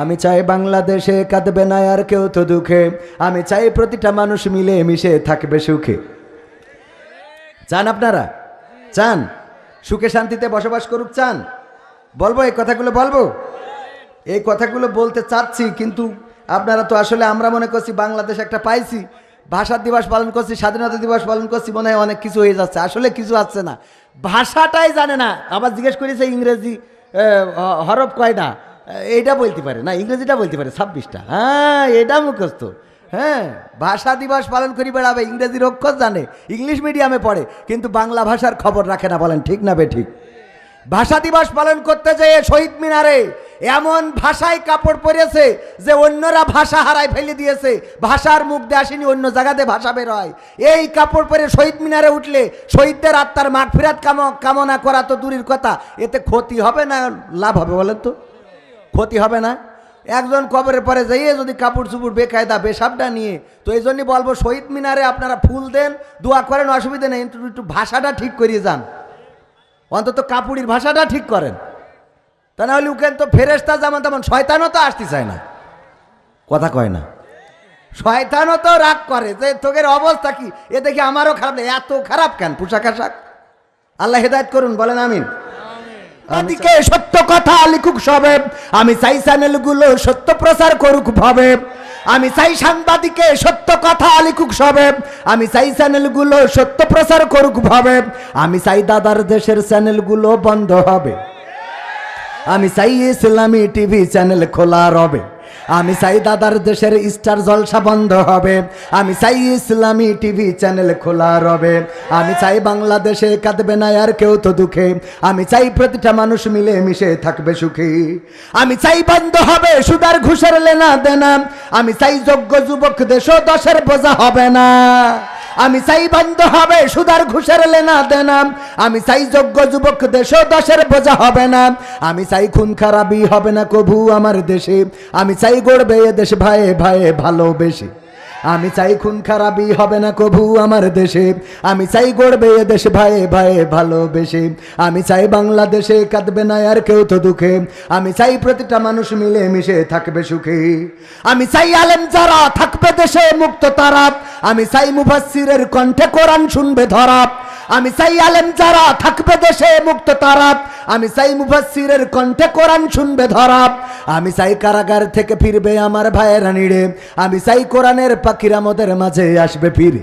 আমি চাই বাংলাদেশে কাঁদবে না আর কেউ তো দুঃখে। আমি চাই প্রতিটা মানুষ মিলে মিশে থাকবে সুখে। চান আপনারা? চান? সুখে শান্তিতে বসবাস করুক, চান? বলব এই কথাগুলো বলব? এই কথাগুলো বলতে চাচ্ছি, কিন্তু আপনারা তো আসলে আমরা মনে করছি বাংলাদেশ একটা পাইছি। ভাষা দিবস পালন করছি, স্বাধীনতা দিবস পালন করছি মনে হয় অনেক কিছু হয়ে যাচ্ছে। আসলে কিছু আসছে না। ভাষাটাই জানে না। আবার জিজ্ঞেস করেছে ইংরেজি হরফ কয়টা এইটা বলতে পারে, না, ইংরেজিটা বলতে পারে, ছাব্বিশটা। হ্যাঁ এটা মুখস্থ। হ্যাঁ ভাষা দিবস পালন করি বেড়াবে, ইংরেজির অক্ষর জানে, ইংলিশ মিডিয়ামে পড়ে, কিন্তু বাংলা ভাষার খবর রাখে না বলেন, ঠিক না বে ঠিক ভাষা দিবস পালন করতে যেয়ে শহীদ মিনারে এমন ভাষায় কাপড় পরেছে যে অন্যরা ভাষা হারায় ফেলে দিয়েছে, ভাষার মুখ দিয়ে আসেনি, অন্য জায়গাতে ভাষা বের হয়। এই কাপড় পরে শহীদ মিনারে উঠলে শহীদদের আত্মার মাঠ ফিরাত কামনা করা তো দূরের কথা, এতে ক্ষতি হবে না, লাভ হবে বলেন তো? ক্ষতি হবে না। একজন কবরের পরে যাইয়ে যদি কাপড় চুপুর বেকায়দা বেসাবটা নিয়ে, তো এই জন্যই বলব, শহীদ মিনারে আপনারা ফুল দেন, দোয়া করেন, অসুবিধা নেই কিন্তু একটু ভাষাটা ঠিক করিয়ে যান। অন্তত কাপুরির ভাষাটা ঠিক করেন। তা না হলে উকেন তো ফেরেস্তা যেমন তেমন, শয়তানও তো আসতে চায় না। কথা কয় না। শয়তানও তো রাগ করে, যে তোকের অবস্থা কি? এ দেখি আমারও খারাপ না এত খারাপ কেন? পোশাক আশাক? আল্লাহ হেদায়ত করুন, বলেন আমিন। দিকে সত্য কথা লিখুক সবে। আমি চাই চ্যানেলগুলো সত্য প্রচার করুক ভাবে। আমি চাই সাংবাদিকে সত্য কথা লিখুক সবে। আমি চাই চ্যানেলগুলো সত্য প্রচার করুক ভাবে। আমি চাই দাদার দেশের চ্যানেলগুলো বন্ধ হবে। আমি চাই ইসলামী টিভি চ্যানেল খোলা রবে। আমি চাই দাদার দেশের স্টার জলসা বন্ধ হবে। আমি চাই ইসলামী টিভি চ্যানেল খোলা রবে। আমি চাই বাংলাদেশে কাঁদবে না আর কেউ তো দুঃখে। আমি চাই প্রতিটা মানুষ মিলে মিশে থাকবে সুখী। আমি চাই বন্ধ হবে সুদার ঘুষের লেনা দেনা। আমি চাই যোগ্য যুবক দেশ দশের বোঝা হবে না। আমি চাই বন্ধ হবে সুদার ঘুষের লেনা দেনা। আমি চাই যোগ্য যুবক দেশ দশের বোঝা হবে না। আমি চাই খুন খারাপই হবে না কভু আমার দেশে। আমি চাই গড়বে দেশ ভাইয়ে ভাইয়ে ভালোবেসে। আমি চাই খুন খারাপই হবে না কভু আমার দেশে। আমি চাই গড়বে দেশ ভাইয়ে ভাইয়ে ভালোবেসে। আমি চাই বাংলাদেশে কাঁদবে না আর কেউ তো দুঃখে। আমি চাই প্রতিটা মানুষ মিলে মিশে থাকবে সুখে। আমি চাই আলেম যারা থাকবে দেশে মুক্ত তারাপ আমি চাই মুফাসিরের কণ্ঠে কোরআন শুনবে ধরাপ আমি চাই আলেম যারা থাকবে দেশে মুক্ত তারাপ আমি চাই মুফাসিরের কণ্ঠে কোরআন শুনবে ধরাপ আমি চাই কারাগার থেকে ফিরবে আমার ভাইয়েরা নিড়ে। আমি চাই কোরআনের পাখিরা মাঝে আসবে ফিরে।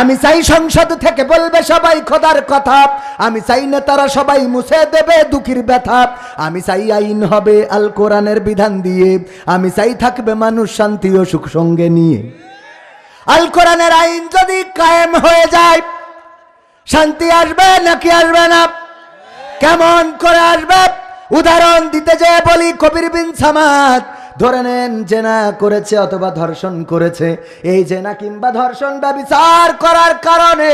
আমি চাই সংসদ থেকে বলবে সবাই খোদার কথা। আমি চাই নেতারা সবাই মুছে দেবে দুঃখীর ব্যথা। আমি চাই আইন হবে আল কোরআনের বিধান দিয়ে। আমি চাই থাকবে মানুষ শান্তি ও সুখ সঙ্গে নিয়ে। আল কোরআনের আইন যদি কায়েম হয়ে যায়, শান্তি আসবে নাকি আসবে না? কেমন করে আসবে? উদাহরণ দিতে যে বলি কবির বিন সামাদ। ধরে নেন জেনা করেছে অথবা ধর্ষণ করেছে। এই জেনা কিংবা ধর্ষণ বা বিচার করার কারণে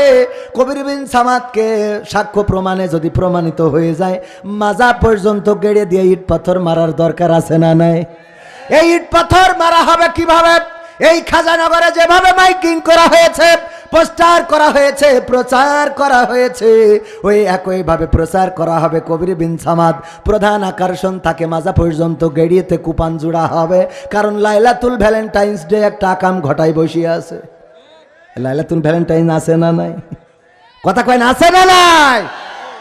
কবির বিন সামাদকে সাক্ষ্য প্রমাণে যদি প্রমাণিত হয়ে যায়, মাজা পর্যন্ত গেড়ে দিয়ে ইট পাথর মারার দরকার আছে না নাই? এই ইট পাথর মারা হবে কীভাবে? এই খাজানগরে যেভাবে মাইকিং করা হয়েছে পোস্টার করা হয়েছে, প্রচার করা হয়েছে। ওই একইভাবে প্রচার করা হবে কবির বিন সামাদ। প্রধান আকর্ষণ তাকে মাজা পর্যন্ত, গেড়িয়েতে কুপান জোড়া হবে। কারণ লাইলাতুল ভ্যালেন্টাইন্স ডে একটা আকাম ঘটাই বসিয়ে আছে। লাইলাতুল ভ্যালেন্টাইন আছে না নাই? কথা কয় না আছে না নাই?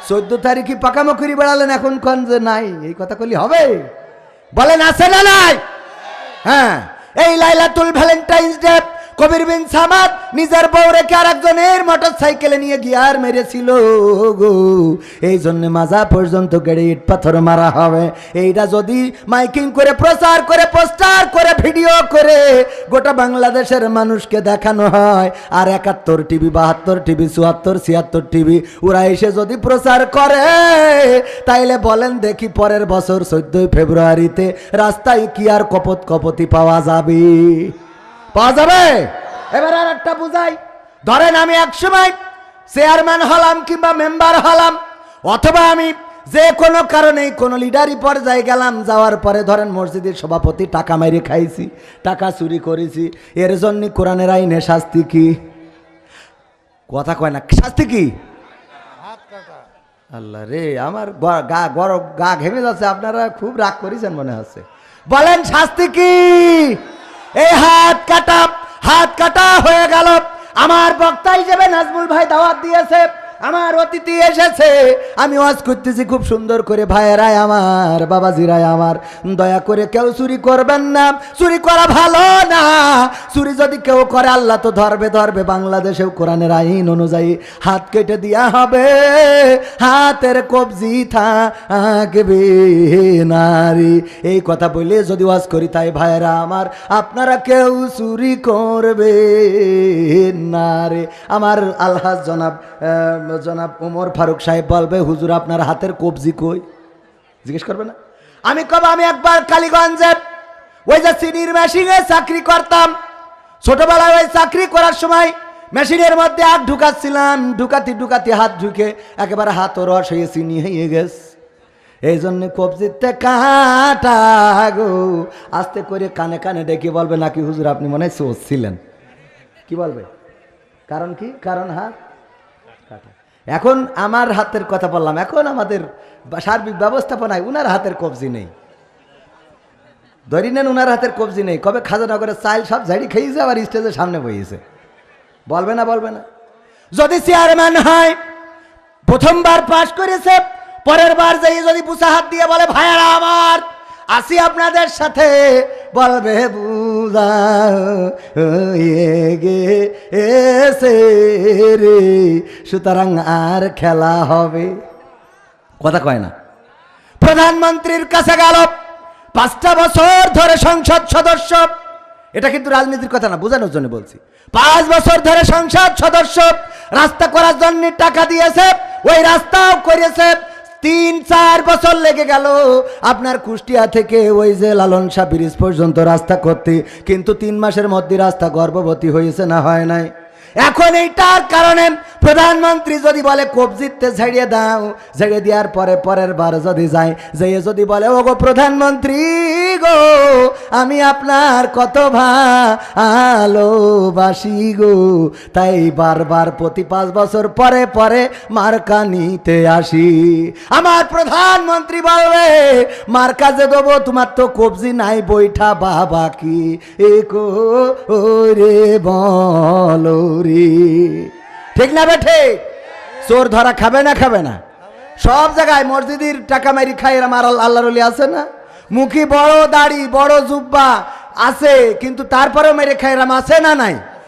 চোদ্দ তারিখই পাকামো করি বেড়ালেন এখন কন যে নাই? এই কথা কলি হবে? বলেন, আছে না নাই? হ্যাঁ। এই লাইলাতুল ভ্যালেন্টাইন্স ডে কবির বিন সামাদ নিজের বউ রেখে আর একজনের মোটর সাইকেলে নিয়ে গিয়ার মেরেছিল গো। এই জন্য মাজা পর্যন্ত গেড়ে ইট পাথর মারা হবে। এইটা যদি মাইকিং করে প্রচার করে, পোস্টার করে, ভিডিও করে গোটা বাংলাদেশের মানুষকে দেখানো হয়। আর একাত্তর টিভি, বাহাত্তর টিভি, চুয়াত্তর, ছিয়াত্তর টিভি, ওরা এসে যদি প্রচার করে, তাইলে বলেন দেখি পরের বছর চোদ্দই ফেব্রুয়ারিতে রাস্তায় কি আর কপত কপতি পাওয়া যাবে? পাওয়া যাবে? এবার আর একটা বুঝাই। ধরেন আমি এক সময় চেয়ারম্যান হলাম কিংবা মেম্বার হলাম, অথবা আমি যে কোনো কারণে কোনো লিডারি পর্যায়ে গেলাম, যাওয়ার পরে ধরেন মসজিদের সভাপতি টাকা মেরে খাইছি, টাকা চুরি করেছি, এর জন্য কোরআনের আইনে শাস্তি কি? কথা কয় না, শাস্তি কি? আল্লাহ রে, আমার গা গরম, গা ঘেমে যাচ্ছে, আপনারা খুব রাগ করেছেন মনে হচ্ছে। বলেন শাস্তি কি? হাত কাটা হাত কাটা হয়ে গেল। আমার বক্তা হিসেবে নাজমুল ভাই দাওয়াত দিয়েছে আমার অতিথি এসেছে। আমি ওয়াজ করতেছি, খুব সুন্দর করে ভাইয়েরাই আমার, বাবাজিরাই আমার। দয়া করে কেউ চুরি করবেন না। চুরি করা ভালো না। চুরি যদি কেউ করে, আল্লাহ তো ধরবে ধরবে। বাংলাদেশেও কোরআনের আইন অনুযায়ী হাত কেটে দেওয়া হবে। হাতের কবজি থাকবে নারী। এই কথা বলে যদি ওয়াজ করি, তাই ভাইয়েরা আমার, আপনারা কেউ চুরি করবে না রে। আমার আলহাজ জনাব জনাব ওমর ফারুক সাহেব বলবে, হুজুর আপনার হাতের কবজি কই? জিজ্ঞেস করবে না। আমি কব, আমি একবার কালীগঞ্জে ওই যে সিনির মেশিনে চাকরি করতাম। ছোটবেলায় ওই চাকরি করার সময় মেশিনের মধ্যে হাত ঢুকাচ্ছিলাম, ঢুকাতি ঢুকাতি হাত ঢুকে একেবারে হাত ও রস হয়ে চিনি হয়ে গেছে। এই জন্য কবজিতে কাটা গো। আস্তে করে কানে কানে ডেকে বলবে, নাকি হুজুর আপনি মনে হয় ছিলেন? কি বলবে? কারণ কি? কারণ হাত কাটা। এখন আমার হাতের কথা বললাম, এখন আমাদের সার্বিক ব্যবস্থাপনায় উনার হাতের কবজি নেই। ধরি নেন উনার হাতের কবজি নেই, কবে খাজানগরের চাইল সব ঝাড়ি খেয়েছে, আবার স্টেজের সামনে বইয়েছে। বলবে না বলবে না। যদি চেয়ারম্যান হয়, প্রথমবার পাশ করেছে, পরের বার যাই যদি বুসা হাত দিয়ে বলে, ভাইয়ারা আমার, আসি আপনাদের সাথে। বলবে সুতরাং আর খেলা হবে। কথা কয় না। প্রধানমন্ত্রীর কাছে গেল। পাঁচটা বছর ধরে সংসদ সদস্য। এটা কিন্তু রাজনীতির কথা না, বোঝানোর জন্য বলছি। পাঁচ বছর ধরে সংসদ সদস্য। রাস্তা করার জন্য টাকা দিয়েছে, ওই রাস্তাও করেছে। তিন, চার বছর লেগে গেল আপনার কুষ্টিয়া থেকে ওই যে লালন শাহ ব্রিজ পর্যন্ত রাস্তা করতে। কিন্তু তিন মাসের মধ্যে রাস্তা গর্ভবতী হয়েছে না, হয় নাই। এখন এইটার কারণে প্রধানমন্ত্রী যদি বলে কবজিতে ঝেড়িয়ে দাও। ঝেড়ে দেওয়ার পরে পরের বার যদি যায়, যেয়ে যদি বলে ও গো প্রধানমন্ত্রী গো, আমি আপনার কত ভালোবাসি গো। তাই বারবার প্রতি পাঁচ বছর পরে পরে মার্কা নিতে আসি। আমার প্রধানমন্ত্রী বলবে, মার্কা যে দেবো, তোমার তো কবজি নাই বৈঠা বাবা কি? এ রে বলো। রে ঠিক না বেঠে চোর ধরা খাবে না খাবে না। সব জায়গায় মসজিদের টাকা মারি খাই আমার আল্লাহর আছে না? মুখী বড় দাড়ি, বড় জুব্বা আছে, কিন্তু তারপরেও মেরে খাইরাম আছে না নাই?